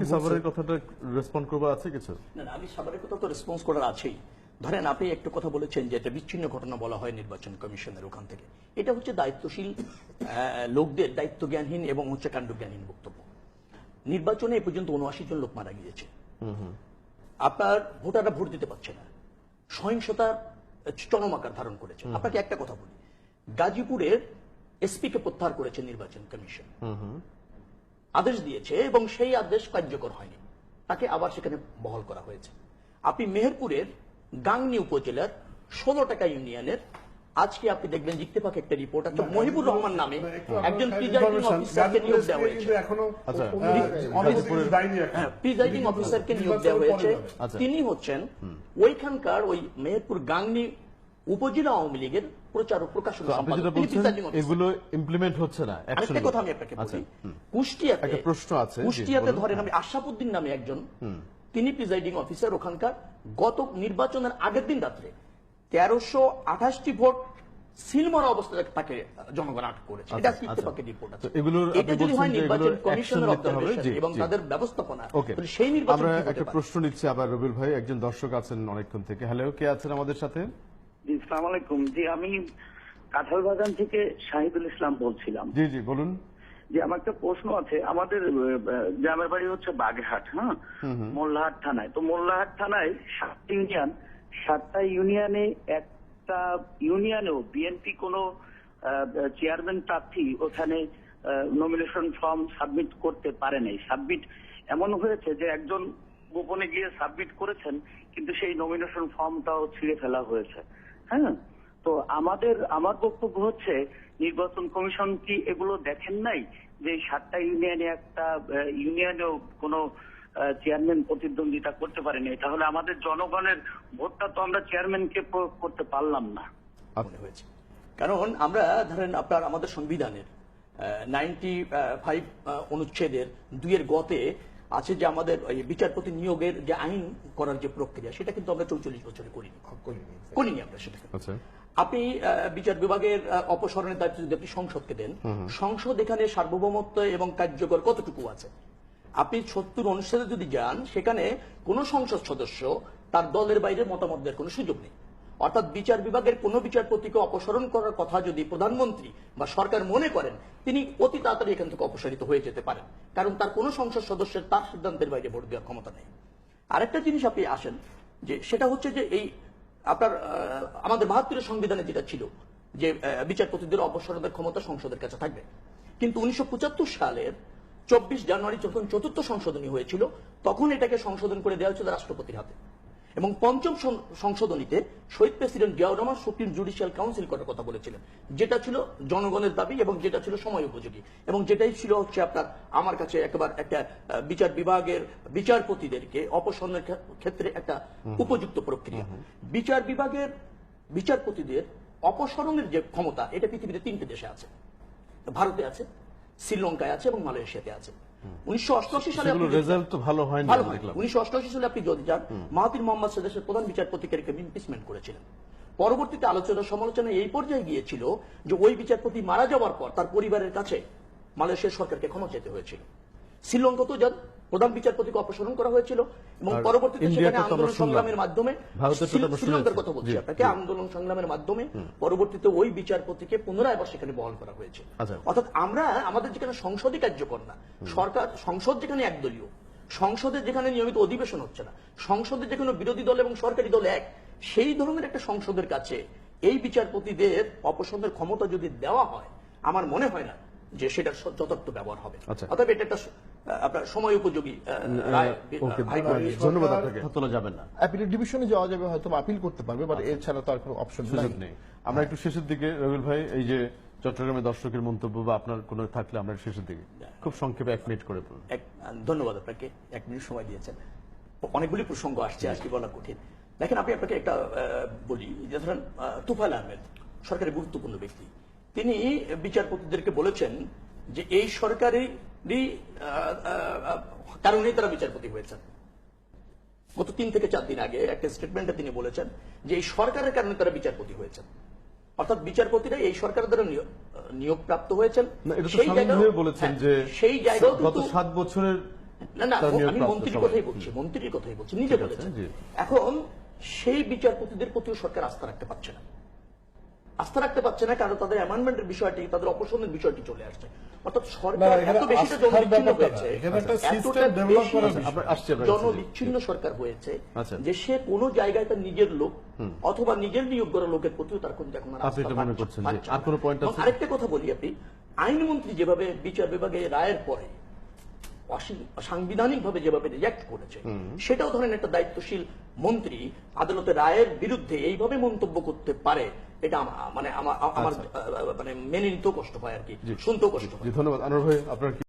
কি সাভারের কথাটা রেসপন্ড করবার আছে কিছু? না আমি সাভারের কথা তো রেসপন্স করার আছেই। ধরেন আপনি একটু কথা বলেছেন যে এটা বিচ্ছিন্ন ঘটনা বলা হয় নির্বাচন কমিশনের ওখান থেকে। এটা হচ্ছে দায়িত্বশীল লোকদের এবং হচ্ছে কাণ্ডজ্ঞানহীন বক্তব্য। নির্বাচনে এ পর্যন্ত উনআশি জন লোক মারা গিয়েছে। আপনার ভোটাররা ভোট দিতে পারছে না। সহিংসতা চরম আকার ধারণ করেছে। আপনাকে একটা কথা বলি। গাজীপুরের এসপিকে প্রত্যাহার করেছে নির্বাচন কমিশন। আদেশ দিয়েছে এবং সেই আদেশ কার্যকর হয়নি। তাকে আবার সেখানে বহাল করা হয়েছে। আপনি মেহেরপুরের গাংনি উপজেলার ষোলো টাকা ইউনিয়নের আজকে আপনি দেখবেন জিততে পাকে একটা রিপোর্ট আছে মহিবুর রহমান নামে একজন প্রিজাইডিং অফিসারকে নিয়োগ দেওয়া হয়েছে। এখনও আচ্ছা, এখন। হ্যাঁ প্রিজাইডিং অফিসারকে নিয়োগ দেওয়া হয়েছে। তিনি হচ্ছেন ওইখানকার ওই মেহেরপুর গাংনি উপজেলা আওয়ামী লীগের প্রচার ও প্রকাশনা এগুলো ইমপ্লিমেন্ট হচ্ছে না আরেকটা কথা আমি আপনাকে আচ্ছা বলি। কুষ্টিয়াতে একটা প্রশ্ন আছে, কুষ্টিয়াতে ধরেন আমি আশাফুদ্দিন নামে একজন। তিনি প্রিজাইডিং অফিসার ওখানকার। গত নির্বাচনের আগের দিন রাত্রে তেরোশো আঠাশটি ভোট সিলমার অবস্থায় তাকে জনগণ আটক করেছে। এটা আচ্ছা, ইত্তেফাকের রিপোর্ট আছে। এটা যদি হয় নির্বাচন কমিশনের অবজারভেশন এবং তাদের ব্যবস্থাপনা। তাহলে সেই নির্বাচন আমরা একটা প্রশ্ন নিচ্ছি আবার রবিল ভাই একজন দর্শক আছেন অনেকক্ষণ থেকে। হ্যালো কে আছেন আমাদের সাথে? জি সালাম আলাইকুম জি আমি কাঁঠাল বাগান থেকে শাহিদুল ইসলাম বলছিলাম। জি জি বলুন। যে আমার একটা প্রশ্ন আছে আমাদের গ্রামের বাড়ি হচ্ছে বাগেরহাট হ্যাঁ? মোল্লাহাট থানায়। তো মোল্লাহাট থানায় সাতটা ইউনিয়ন সাতটা ইউনিয়নে একটা ইউনিয়নেও বিএনপি কোনো চেয়ারম্যান প্রার্থী ওখানে নমিনেশন ফর্ম সাবমিট করতে পারে নাই। সাবমিট এমন হয়েছে যে একজন গোপনে গিয়ে সাবমিট করেছেন কিন্তু সেই নমিনেশন ফর্মটাও ছিঁড়ে ফেলা হয়েছে। হ্যাঁ? তো আমাদের, আমার বক্তব্য হচ্ছে, নির্বাচন কমিশন কি এগুলো দেখেন নাই? যে সাতটা ইউনিয়নে একটা ইউনিয়নেও কোনো চেয়ারম্যান প্রতিদ্বন্দ্বিতা করতে পারেনি। তাহলে আমাদের জনগণের ভোটটা তো আমরা চেয়ারম্যানকে প্রয়োগ করতে পারলাম না। হয়েছে। কারণ আমরা, ধরেন আপনার আমাদের সংবিধানের নাইনটি ফাইভ অনুচ্ছেদের দুইয়ের গতে আছে যে আমাদের বিচারপতি নিয়োগের যে আইন করার যে প্রক্রিয়া সেটা কিন্তু আমরা চৌচল্লিশ বছরে করিনি। করিনি আমরা সেটা। আচ্ছা। আপনি আহ, বিচার বিভাগের আহ, অপসারণের দায়িত্ব যদি আপনি সংসদকে দেন সংসদ এখানে সার্বভৌমত্ব এবং কার্যকর কতটুকু আছে? আপনি সত্তর অনুচ্ছেদে যদি যান সেখানে কোন সংসদ সদস্য তার দলের বাইরে মতামত দেওয়ার কোনো সুযোগ নেই। অর্থাৎ বিচার বিভাগের কোন বিচারপতিকে অপসারণ করার কথা যদি প্রধানমন্ত্রী বা সরকার মনে করেন, তিনি অতি তাড়াতাড়ি এখান থেকে অপসারিত হয়ে যেতে পারেন। কারণ তার কোন সংসদ সদস্যের তার সিদ্ধান্তের বাইরে ভোট দেওয়ার ক্ষমতা নেই। আরেকটা জিনিস আপনি আসেন, যে সেটা হচ্ছে যে এই আপনার আমাদের বাহাত্তরের সংবিধানে যেটা ছিল, যে বিচারপতিদের অপসারণের ক্ষমতা সংসদের কাছে থাকবে। কিন্তু উনিশশো সালের চব্বিশ জানুয়ারি যখন চতুর্থ সংশোধনী হয়েছিল, তখন এটাকে সংশোধন করে দেওয়া হয়েছিল রাষ্ট্রপতির হাতে। এবং পঞ্চম সংশোধনীতে শহীদ president Ziaur Rahman supreme judicial council করার কথা বলেছিলেন। যেটা ছিল জনগণের দাবি এবং যেটা ছিল সময় উপযোগী। এবং যেটাই ছিল হচ্ছে আপনার আমার কাছে একবার একটা বিচার বিভাগের বিচারপতিদেরকে অপসারণের ক্ষেত্রে একটা উপযুক্ত প্রক্রিয়া। বিচার বিভাগের বিচারপতিদের অপসারণের যে ক্ষমতা এটা পৃথিবীতে তিনটে দেশে আছে। ভারতে আছে শ্রীলঙ্কায় আছে এবং মালয়েশিয়াতে আছে। উনিশশো অষ্টআশি সালে রেজাল্ট তো ভালো হয়নি ভালো হয় উনিশশো অষ্টআশি সালে আপনি যদি যান মাহাতির মোহাম্মদ দেশের প্রধান বিচারপতিকে ইমপিচমেন্ট করেছিলেন। পরবর্তীতে আলোচনা সমালোচনা এই পর্যায়ে গিয়েছিল যে ওই বিচারপতি মারা যাওয়ার পর তার পরিবারের কাছে মালয়েশিয়ার সরকারকে ক্ষমা চাইতে হয়েছিল। শ্রীলঙ্কাতেও যান প্রধান বিচারপতিকে অপসারণ করা হয়েছিল এবং পরবর্তীতে সেখানে আন্দোলন সংগ্রামের মাধ্যমে শ্রীলঙ্কার কথা বলছি আপনাকে আন্দোলন সংগ্রামের মাধ্যমে পরবর্তীতে ওই বিচারপতিকে পুনরায় আবার সেখানে বহাল করা হয়েছে। আচ্ছা। অর্থাৎ আমরা আমাদের যেখানে সংসদই কার্যকর না সরকার সংসদ যেখানে একদলীয় সংসদে যেখানে নিয়মিত অধিবেশন হচ্ছে না সংসদে যেখানে বিরোধী দল এবং সরকারি দল এক সেই ধরনের একটা সংসদের কাছে এই বিচারপতিদের অপসারণের ক্ষমতা যদি দেওয়া হয় আমার মনে হয় না যে সেটার স- যথার্থ ব্যবহার হবে। আচ্ছা। অতএব এটা একটা আপনার সময় উপযোগী ধন্যবাদ আপনাকে। তোলা যাবেন না। অ্যাপিলের ডিভিশনে যাওয়া যাবে হয়তো আপিল করতে পারবে বাট এছাড়া তো আর কোনো অপশন নেই। আমরা একটু শেষের দিকে রবিল ভাই এই যে চট্টগ্রামের দর্শকের মন্তব্য বা আপনার কোনো থাকলে আমরা শেষের দিকে। খুব সংক্ষেপে এক মিনিট করে বলুন। ধন্যবাদ আপনাকে এক মিনিট সময় দিয়েছেন। অনেকগুলি প্রসঙ্গ আসছে আজকে বলা কঠিন। দেখেন আমি আপনাকে একটা আহ, বলি যে ধরেন তুফাল আহমেদ সরকারের গুরুত্বপূর্ণ ব্যক্তি। তিনি বিচারপতিদেরকে বলেছেন যে এই সরকারেরই আহ, কারণেই তারা বিচারপতি হয়েছেন। গত তিন থেকে চার দিন আগে একটা স্টেটমেন্টে তিনি বলেছেন যে এই সরকারের কারণে তারা বিচারপতি হয়েছেন। অর্থাৎ বিচারপতিরা এই সরকার দ্বারা নিয়োগ- নিয়োগ প্রাপ্ত হয়েছেন। বলেছেন হ্যাঁ, যে সেই জায়গাও গত সাত বছরের না না আমি মন্ত্রীর কথাই বলছি মন্ত্রীর কথাই বলছি নিজে বলেছেন। এখন সেই বিচারপতিদের প্রতিও সরকার আস্থা রাখতে পারছে না। আস্থা রাখতে পারছে না কারণ তাদের অ্যামেন্ডমেন্টের বিষয়টি তাদের অপছন্দের বিষয়টি চলে আসছে। অর্থাৎ সরকার এত বেশিটা জনবিচ্ছিন্ন হয়েছে। সরকার হয়েছে আচ্ছা। যে সে কোনো জায়গায় তার নিজের লোক অথবা নিজের নিয়োগ করা লোকের প্রতিও তার কোন এখন মনে? আরেকটা কথা বলি আপনি আইনমন্ত্রী যেভাবে বিচার বিভাগে রায়ের পরে সাংবিধানিক ভাবে যেভাবে রিয়াক্ট করেছে সেটাও ধরেন একটা দায়িত্বশীল মন্ত্রী আদালতের রায়ের বিরুদ্ধে এইভাবে মন্তব্য করতে পারে এটা মানে আমা- আমার আহ, মানে মেনে নিতেও কষ্ট হয় আর কি। শুনতেও কষ্ট হয়। ধন্যবাদ। আনোয়ার ভাই আপনার